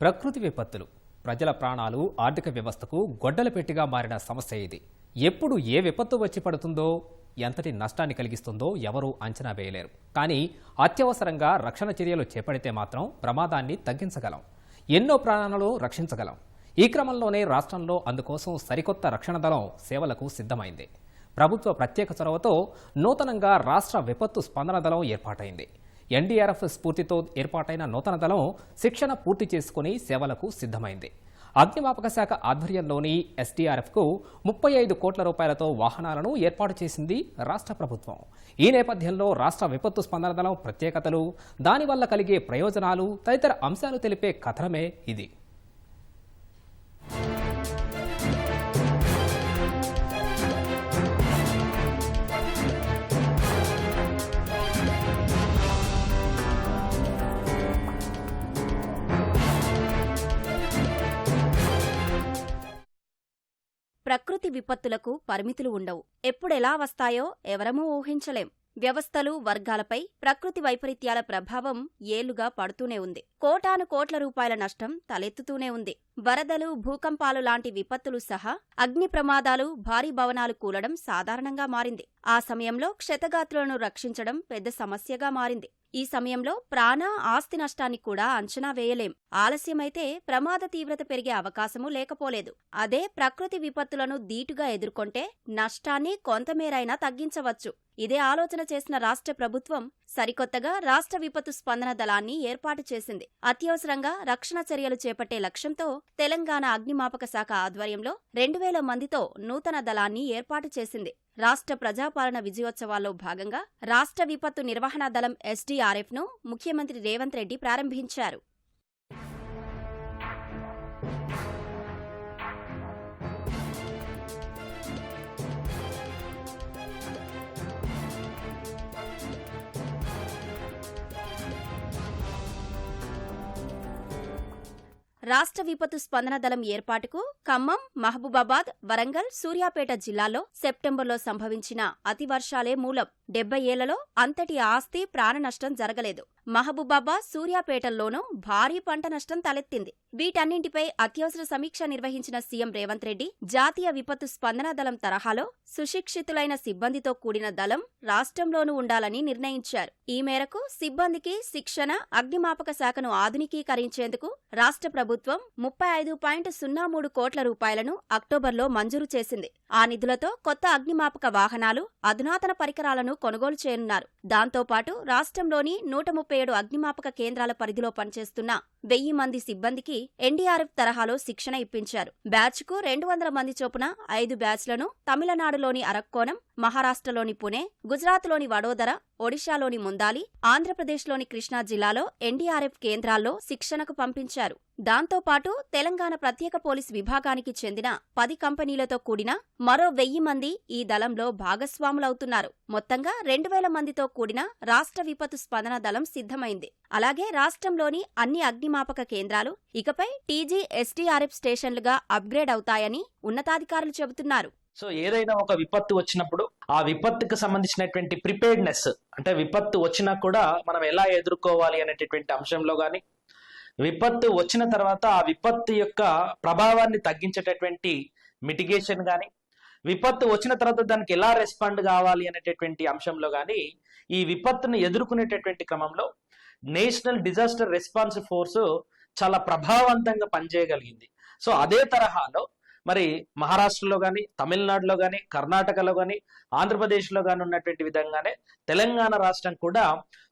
ప్రకృతి విపత్తులు. ప్రజల ప్రాణాలు ఆర్థిక వ్యవస్థకు గొడ్డల పెట్టిగా మారిన సమస్య ఇది. ఎప్పుడు ఏ విపత్తు వచ్చి పడుతుందో ఎంతటి నష్టాన్ని కలిగిస్తుందో ఎవరూ అంచనా వేయలేరు. కానీ అత్యవసరంగా రక్షణ చర్యలు చేపడితే మాత్రం ప్రమాదాన్ని తగ్గించగలం. ఎన్నో ప్రాణాలను రక్షించగలం. ఈ క్రమంలోనే రాష్ట్రంలో అందుకోసం సరికొత్త రక్షణ దళం సేవలకు సిద్ధమైంది. ప్రభుత్వ ప్రత్యేక చొరవతో నూతనంగా రాష్ట్ర విపత్తు స్పందన దళం ఏర్పాటైంది. ఎన్డీఆర్ఎఫ్ స్ఫూర్తితో ఏర్పాటైన నూతన దళం శిక్షణ పూర్తి చేసుకుని సేవలకు సిద్ధమైంది. అగ్నిమాపక శాఖ ఆధ్వర్యంలోని ఎస్డీఆర్ఎఫ్కు ముప్పై ఐదు కోట్ల రూపాయలతో వాహనాలను ఏర్పాటు చేసింది రాష్ట్ర ప్రభుత్వం. ఈ నేపథ్యంలో రాష్ట్ర విపత్తు స్పందన దళం ప్రత్యేకతలు దానివల్ల కలిగే ప్రయోజనాలు తదితర అంశాలు తెలిపే కథనమే ఇది. ప్రకృతి విపత్తులకు పరిమితులు ఉండవు. ఎప్పుడెలా వస్తాయో ఎవరమూ ఊహించలేం. వ్యవస్థలు వర్గాలపై ప్రకృతి వైపరీత్యాల ప్రభావం ఏళ్ళుగా పడుతూనే ఉంది. కోటాను కోట్ల రూపాయల నష్టం తలెత్తుతూనే ఉంది. వరదలు భూకంపాలు లాంటి విపత్తులు సహా అగ్ని ప్రమాదాలు భారీ భవనాలు కూలడం సాధారణంగా మారింది. ఆ సమయంలో క్షతగాత్రులను రక్షించడం పెద్ద సమస్యగా మారింది. ఈ సమయంలో ప్రాణ ఆస్తి నష్టాన్ని కూడా అంచనా వేయలేం. ఆలస్యమైతే ప్రమాద తీవ్రత పెరిగే అవకాశమూ లేకపోలేదు. అదే ప్రకృతి విపత్తులను ధీటుగా ఎదుర్కొంటే నష్టాన్ని కొంతమేరైనా తగ్గించవచ్చు. ఇదే ఆలోచన చేసిన రాష్ట్ర ప్రభుత్వం సరికొత్తగా రాష్ట్ర విపత్తు స్పందన దళాన్ని ఏర్పాటు చేసింది. అత్యవసరంగా రక్షణ చర్యలు చేపట్టే లక్ష్యంతో తెలంగాణ అగ్నిమాపక శాఖ ఆధ్వర్యంలో రెండు వేల మందితో నూతన దళాన్ని ఏర్పాటు చేసింది. రాష్ట్ర ప్రజాపాలన విజయోత్సవాల్లో భాగంగా రాష్ట్ర విపత్తు నిర్వహణ దళం ఎస్డీఆర్ఎఫ్ను ముఖ్యమంత్రి రేవంత్ రెడ్డి ప్రారంభించారు. రాష్ట్ర విపత్తు స్పందన దళం ఏర్పాటుకు ఖమ్మం మహబూబాబాద్ వరంగల్ సూర్యాపేట జిల్లాల్లో సెప్టెంబర్లో సంభవించిన అతివర్షాలే మూలం. డెబ్బై ఏళ్ళలో అంతటి ఆస్తి ప్రాణ నష్టం జరగలేదు. మహబూబాబా సూర్యాపేటల్లోనూ భారీ పంట నష్టం తలెత్తింది. వీటన్నింటిపై అత్యవసర సమీక్ష నిర్వహించిన సీఎం రేవంత్ రెడ్డి జాతీయ విపత్తు స్పందన దళం తరహాలో సుశిక్షితులైన సిబ్బందితో కూడిన దళం రాష్ట్రంలోనూ ఉండాలని నిర్ణయించారు. ఈ మేరకు సిబ్బందికి శిక్షణ అగ్నిమాపక శాఖను ఆధునికీకరించేందుకు రాష్ట్ర ప్రభుత్వం ముప్పై ఐదు పాయింట్ సున్నా మూడు కోట్ల రూపాయలను అక్టోబర్లో మంజూరు చేసింది. ఆ నిధులతో కొత్త అగ్నిమాపక వాహనాలు అధునాతన పరికరాలను కొనుగోలు చేయనున్నారు. దాంతోపాటు రాష్ట్రంలోని నూట ముప్పై ఏడు అగ్నిమాపక కేంద్రాల పరిధిలో పనిచేస్తున్న వెయ్యి మంది సిబ్బందికి ఎన్డీఆర్ఎఫ్ తరహాలో శిక్షణ ఇప్పించారు. బ్యాచ్కు రెండు వందల మంది చొప్పున ఐదు బ్యాచ్లను తమిళనాడులోని అరక్కోణం మహారాష్ట్రలోని పుణె గుజరాత్లోని వడోదర ఒడిశాలోని ముందాలి ఆంధ్రప్రదేశ్లోని కృష్ణా జిల్లాలో ఎన్డీఆర్ఎఫ్ కేంద్రాల్లో శిక్షణకు పంపించారు. దాంతోపాటు తెలంగాణ ప్రత్యేక పోలీస్ విభాగానికి చెందిన పది కంపెనీలతో కూడిన మరో వెయ్యి మంది ఈ దళంలో భాగస్వాములవుతున్నారు. మొత్తంగా రెండు వేల మందితో కూడిన రాష్ట్ర విపత్తు స్పందన దళం సిద్ధమైంది. అలాగే రాష్ట్రంలోని అన్ని అగ్నిమాపక కేంద్రాలు ఇకపై టీజీ ఎస్టీఆర్ఎఫ్ స్టేషన్లుగా అప్గ్రేడ్ అవుతాయని ఉన్నతాధికారులు చెబుతున్నారు. సో ఏదైనా ఒక విపత్తు వచ్చినప్పుడు ఆ విపత్తుకు సంబంధించినటువంటి ప్రిపేర్డ్నెస్ అంటే విపత్తు వచ్చినా కూడా మనం ఎలా ఎదుర్కోవాలి అనేటటువంటి అంశంలో కానీ విపత్తు వచ్చిన తర్వాత ఆ విపత్తు యొక్క ప్రభావాన్ని తగ్గించేటటువంటి మిటిగేషన్ కానీ విపత్తు వచ్చిన తర్వాత దానికి ఎలా రెస్పాండ్ కావాలి అనేటటువంటి అంశంలో కానీ ఈ విపత్తును ఎదుర్కొనేటటువంటి క్రమంలో నేషనల్ డిజాస్టర్ రెస్పాన్స్ ఫోర్స్ చాలా ప్రభావవంతంగా పనిచేయగలిగింది. సో అదే తరహాలో మరి మహారాష్ట్రలో కానీ తమిళనాడులో కానీ కర్ణాటకలో కానీ ఆంధ్రప్రదేశ్లో కానీ ఉన్నటువంటి విధంగానే తెలంగాణ రాష్ట్రం కూడా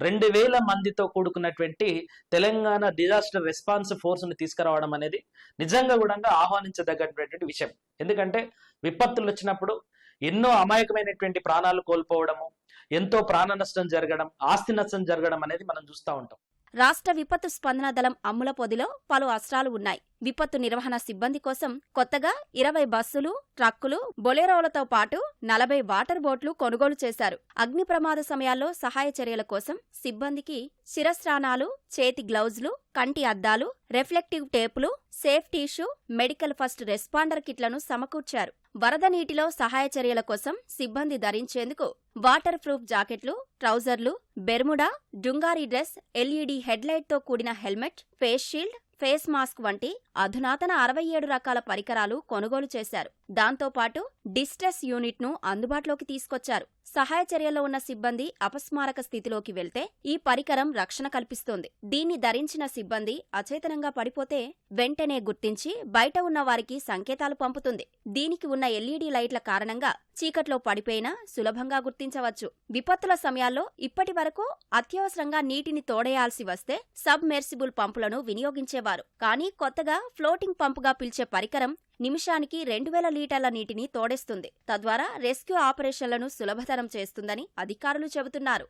రెండు వేల మందితో కూడుకున్నటువంటి తెలంగాణ డిజాస్టర్ రెస్పాన్స్ ఫోర్స్ని తీసుకురావడం అనేది నిజంగా కూడా ఆహ్వానించదగ్గటువంటి విషయం. ఎందుకంటే విపత్తులు వచ్చినప్పుడు ఎన్నో అమాయకమైనటువంటి ప్రాణాలు కోల్పోవడము ఎంతో ప్రాణ నష్టం జరగడం ఆస్తి నష్టం జరగడం అనేది మనం చూస్తూ ఉంటాం. రాష్ట్ర విపత్తు స్పందన దళం అమ్ముల పొదిలో పలు అస్త్రాలు ఉన్నాయి. విపత్తు నిర్వహణ సిబ్బంది కోసం కొత్తగా ఇరవై బస్సులు ట్రక్కులు బొలెరోలతో పాటు నలభై వాటర్ బోట్లు కొనుగోలు చేశారు. అగ్ని ప్రమాద సమయాల్లో సహాయ చర్యల కోసం సిబ్బందికి శిరస్నానాలు చేతి గ్లౌజులు కంటి అద్దాలు reflective టేపులు safety shoe medical first responder కిట్లను సమకూర్చారు. వరద నీటిలో సహాయ చర్యల కోసం సిబ్బంది ధరించేందుకు వాటర్ ప్రూఫ్ జాకెట్లు ట్రౌజర్లు బెర్ముడా డుంగారీ డ్రెస్ ఎల్ఈడి హెడ్లైట్తో కూడిన helmet face shield face mask వంటి అధునాతన అరవై ఏడు రకాల పరికరాలు కొనుగోలు చేశారు. దాంతోపాటు డిస్ట్రెస్ యూనిట్ను అందుబాటులోకి తీసుకొచ్చారు. సహాయ చర్యలో ఉన్న సిబ్బంది అపస్మారక స్థితిలోకి వెళ్తే ఈ పరికరం రక్షణ కల్పిస్తోంది. దీన్ని ధరించిన సిబ్బంది అచేతనంగా పడిపోతే వెంటనే గుర్తించి బయట ఉన్న వారికి సంకేతాలు పంపుతుంది. దీనికి ఉన్న ఎల్ఈడీ లైట్ల కారణంగా చీకట్లో పడిపోయినా సులభంగా గుర్తించవచ్చు. విపత్తుల సమయాల్లో ఇప్పటి వరకు అత్యవసరంగా నీటిని తోడేయాల్సి వస్తే సబ్మెర్సిబుల్ పంపులను వినియోగించేవారు. కానీ కొత్తగా ఫ్లోటింగ్ పంపుగా పిలిచే పరికరం నిమిషానికి రెండు వేల లీటర్ల నీటిని తోడేస్తుంది. తద్వారా రెస్క్యూ ఆపరేషన్లను సులభతరం చేస్తుందని అధికారులు చెబుతున్నారు.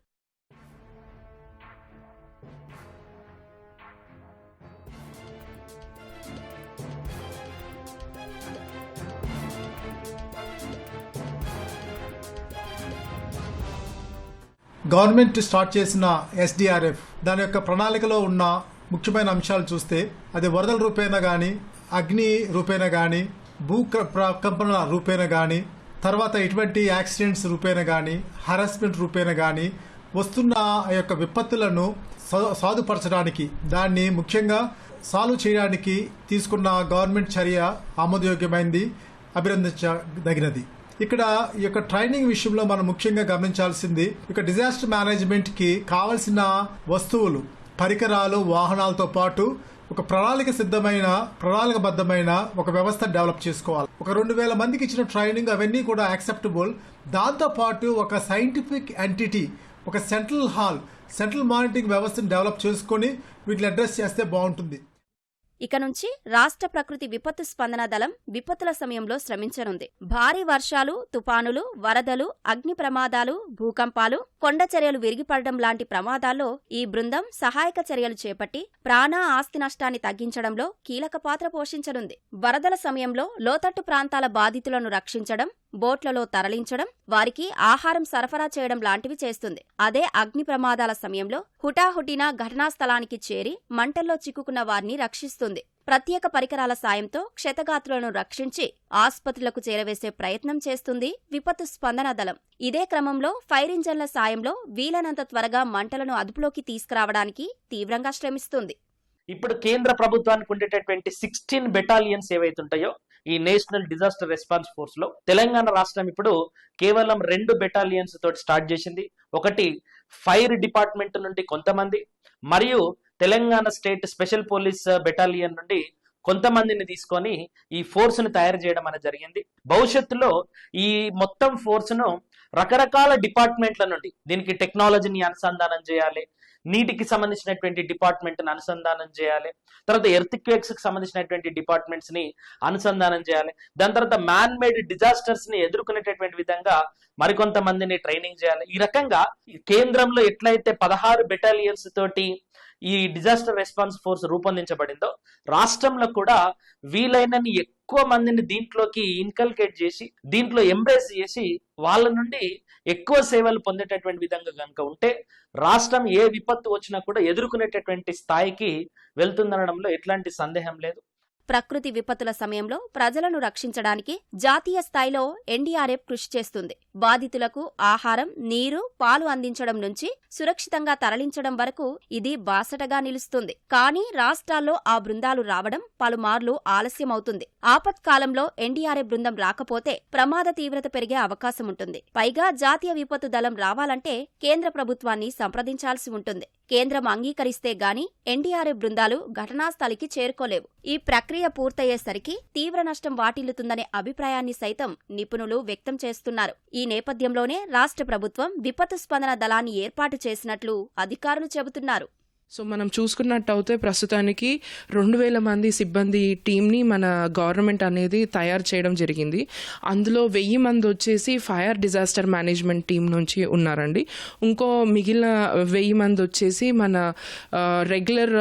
గవర్నమెంట్ స్టార్ట్ చేసిన ఎస్డిఆర్ఎఫ్ దాని యొక్క ప్రణాళికలో ఉన్న ముఖ్యమైన అంశాలు చూస్తే అది వరదల రూపేణా కానీ అగ్ని రూపేణ కానీ భూ క- రూపేణ కానీ తర్వాత ఇటువంటి యాక్సిడెంట్స్ రూపేణ కానీ హరాస్మెంట్ రూపేణ కానీ వస్తున్న ఆ యొక్క విపత్తులను సాధుపరచడానికి దాన్ని ముఖ్యంగా సాల్వ్ చేయడానికి తీసుకున్న గవర్నమెంట్ చర్య ఆమోదయోగ్యమైంది అభినందించదగినది. ఇక్కడ ఈ యొక్క ట్రైనింగ్ విషయంలో మనం ముఖ్యంగా గమనించాల్సింది ఇక డిజాస్టర్ మేనేజ్మెంట్కి కావలసిన వస్తువులు పరికరాలు వాహనాలతో పాటు ఒక ప్రణాళిక సిద్ధమైన ప్రణాళికబద్ధమైన ఒక వ్యవస్థ డెవలప్ చేసుకోవాలి. ఒక రెండు వేల మందికి ఇచ్చిన ట్రైనింగ్ అవన్నీ కూడా యాక్సెప్టబుల్. దాంతో పాటు ఒక సైంటిఫిక్ ఎంటిటీ ఒక సెంట్రల్ హాల్ సెంట్రల్ మానిటరింగ్ వ్యవస్థను డెవలప్ చేసుకొని వీటిని అడ్రస్ చేస్తే బాగుంటుంది. ఇక నుంచి రాష్ట్ర ప్రకృతి విపత్తు స్పందన దళం విపత్తుల సమయంలో శ్రమించనుంది. భారీ వర్షాలు తుపానులు వరదలు అగ్ని ప్రమాదాలు భూకంపాలు కొండ చర్యలు విరిగిపడడం లాంటి ప్రమాదాల్లో ఈ బృందం సహాయక చర్యలు చేపట్టి ప్రాణ ఆస్తి నష్టాన్ని తగ్గించడంలో కీలక పాత్ర పోషించనుంది. వరదల సమయంలో లోతట్టు ప్రాంతాల బాధితులను రక్షించడం బోట్లలో తరలించడం వారికి ఆహారం సరఫరా చేయడం లాంటివి చేస్తుంది. అదే అగ్ని ప్రమాదాల సమయంలో హుటాహుటిన ఘటనా స్థలానికి చేరి మంటల్లో చిక్కుకున్న వారిని రక్షిస్తుంది. ప్రత్యేక పరికరాల సాయంతో క్షతగాత్రులను రక్షించి ఆసుపత్రులకు చేరవేసే ప్రయత్నం చేస్తుంది విపత్తు స్పందన దళం. ఇదే క్రమంలో ఫైర్ ఇంజన్ల సాయంలో వీలైనంత త్వరగా మంటలను అదుపులోకి తీసుకురావడానికి తీవ్రంగా శ్రమిస్తుంది. ఇప్పుడు కేంద్ర ప్రభుత్వానికి ఉండేటటువంటి సిక్స్టీన్ బెటాలియన్స్ ఏవైతే ఉంటాయో ఈ నేషనల్ డిజాస్టర్ రెస్పాన్స్ ఫోర్స్లో తెలంగాణ రాష్ట్రం ఇప్పుడు కేవలం రెండు బెటాలియన్స్ తోటి స్టార్ట్ చేసింది. ఒకటి ఫైర్ డిపార్ట్మెంట్ నుండి కొంతమంది మరియు Telangana state special police battalion నుండి కొంతమందిని తీసుకొని ఈ ఫోర్స్ను తయారు చేయడం అనేది జరిగింది. భవిష్యత్తులో ఈ మొత్తం ఫోర్స్ను రకరకాల డిపార్ట్మెంట్ల నుండి దీనికి టెక్నాలజీని అనుసంధానం చేయాలి నీటికి సంబంధించినటువంటి డిపార్ట్మెంట్ని అనుసంధానం చేయాలి తర్వాత ఎర్తిక్వేక్స్కి సంబంధించినటువంటి డిపార్ట్మెంట్స్ని అనుసంధానం చేయాలి దాని తర్వాత మ్యాన్ మేడ్ డిజాస్టర్స్ని ఎదుర్కొనేటటువంటి విధంగా మరికొంతమందిని ట్రైనింగ్ చేయాలి. ఈ రకంగా ఈ కేంద్రంలో ఎట్లయితే పదహారు బెటాలియన్స్ తోటి ఈ డిజాస్టర్ రెస్పాన్స్ ఫోర్స్ రూపొందించబడిందో రాష్ట్రంలో కూడా వీలైనన్ని ఎక్కువ మందిని దీంట్లోకి ఇన్కల్కేట్ చేసి దీంట్లో ఎంబ్రేస్ చేసి వాళ్ళ నుండి ఎక్కువ సేవలు పొందేటటువంటి విధంగా కనుక ఉంటే రాష్ట్రం ఏ విపత్తు వచ్చినా కూడా ఎదుర్కొనేటటువంటి స్థాయికి వెళ్తుందనడంలో ఎట్లాంటి సందేహం లేదు. ప్రకృతి విపత్తుల సమయంలో ప్రజలను రక్షించడానికి జాతీయ స్థాయిలో ఎన్డీఆర్ఎఫ్ కృషి చేస్తుంది. బాధితులకు ఆహారం నీరు పాలు అందించడం నుంచి సురక్షితంగా తరలించడం వరకు ఇది బాసటగా నిలుస్తుంది. కానీ రాష్ట్రాల్లో ఆ బృందాలు రావడం పలుమార్లు ఆలస్యమవుతుంది. ఆపత్కాలంలో ఎన్డీఆర్ఎఫ్ బృందం రాకపోతే ప్రమాద తీవ్రత పెరిగే అవకాశం ఉంటుంది పైగా జాతీయ విపత్తు దళం రావాలంటే కేంద్ర ప్రభుత్వాన్ని సంప్రదించాల్సి ఉంటుంది. కేంద్రం అంగీకరిస్తే గాని ఎన్డీఆర్ఎఫ్ బృందాలు ఘటనాస్థలికి చేరుకోలేవు. ఈ ప్రక్రియ పూర్తయ్యేసరికి తీవ్ర నష్టం వాటిల్లుతుందనే అభిప్రాయాన్ని సైతం నిపుణులు వ్యక్తం చేస్తున్నారు. ఈ నేపథ్యంలోనే రాష్ట్ర ప్రభుత్వం విపత్తు స్పందన దళాన్ని ఏర్పాటు చేసినట్లు అధికారులు చెబుతున్నారు. సో మనం చూసుకున్నట్టయితే ప్రస్తుతానికి రెండు వేల మంది సిబ్బంది టీంని మన గవర్నమెంట్ అనేది తయారు చేయడం జరిగింది. అందులో వెయ్యి మంది వచ్చేసి ఫైర్ డిజాస్టర్ మేనేజ్మెంట్ టీం నుంచి ఉన్నారండి. ఇంకో మిగిలిన వెయ్యి మంది వచ్చేసి మన regular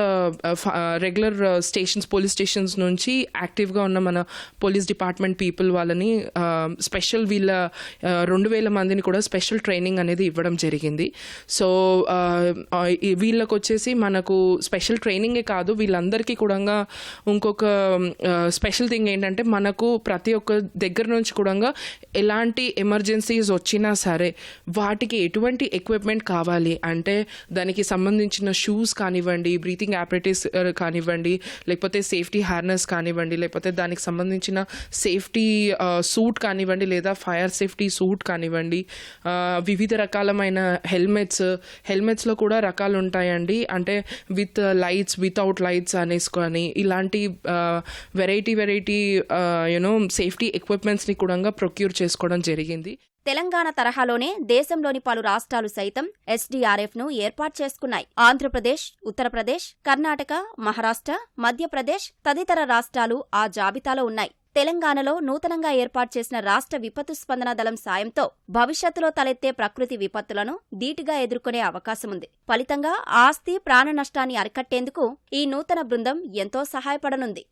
regular stations police stations నుంచి యాక్టివ్గా ఉన్న మన పోలీస్ డిపార్ట్మెంట్ పీపుల్ వాళ్ళని స్పెషల్ వీళ్ళ రెండు వేల మందిని కూడా స్పెషల్ ట్రైనింగ్ అనేది ఇవ్వడం జరిగింది. సో వీళ్ళకి వచ్చేసి మనకు స్పెషల్ ట్రైనింగే కాదు వీళ్ళందరికీ కూడా ఇంకొక స్పెషల్ థింగ్ ఏంటంటే మనకు ప్రతి ఒక్క దగ్గర నుంచి కూడా ఎలాంటి ఎమర్జెన్సీస్ వచ్చినా సరే వాటికి ఎటువంటి ఎక్విప్మెంట్ కావాలి అంటే దానికి సంబంధించిన షూస్ కానివ్వండి బ్రీతింగ్ యాపరేటిస్ కానివ్వండి లేకపోతే సేఫ్టీ హార్నెస్ కానివ్వండి లేకపోతే దానికి సంబంధించిన సేఫ్టీ సూట్ కానివ్వండి లేదా ఫైర్ సేఫ్టీ సూట్ కానివ్వండి వివిధ రకాలమైన హెల్మెట్స్ హెల్మెట్స్లో కూడా రకాలు ఉంటాయండి అంటే విత్ లైట్స్ వితౌట్ లైట్స్ అనేసుకొని ఇలాంటి variety variety you know safety ఎక్విప్మెంట్స్ని కూడా ప్రొక్యూర్ చేసుకోవడం జరిగింది. తెలంగాణ తరహాలోనే దేశంలోని పలు రాష్ట్రాలు సైతం ఎస్డీఆర్ఎఫ్ను ఏర్పాటు చేసుకున్నాయి. ఆంధ్రప్రదేశ్ ఉత్తరప్రదేశ్ కర్ణాటక మహారాష్ట్ర మధ్యప్రదేశ్ తదితర రాష్ట్రాలు ఆ జాబితాలో ఉన్నాయి. తెలంగాణలో నూతనంగా ఏర్పాటు చేసిన రాష్ట్ర విపత్తు స్పందన దళం సాయంతో భవిష్యత్తులో తలెత్తే ప్రకృతి విపత్తులను ధీటుగా ఎదుర్కొనే అవకాశముంది. ఫలితంగా ఆస్తి ప్రాణ నష్టాన్ని అరికట్టేందుకు ఈ నూతన బృందం ఎంతో సహాయపడనుంది.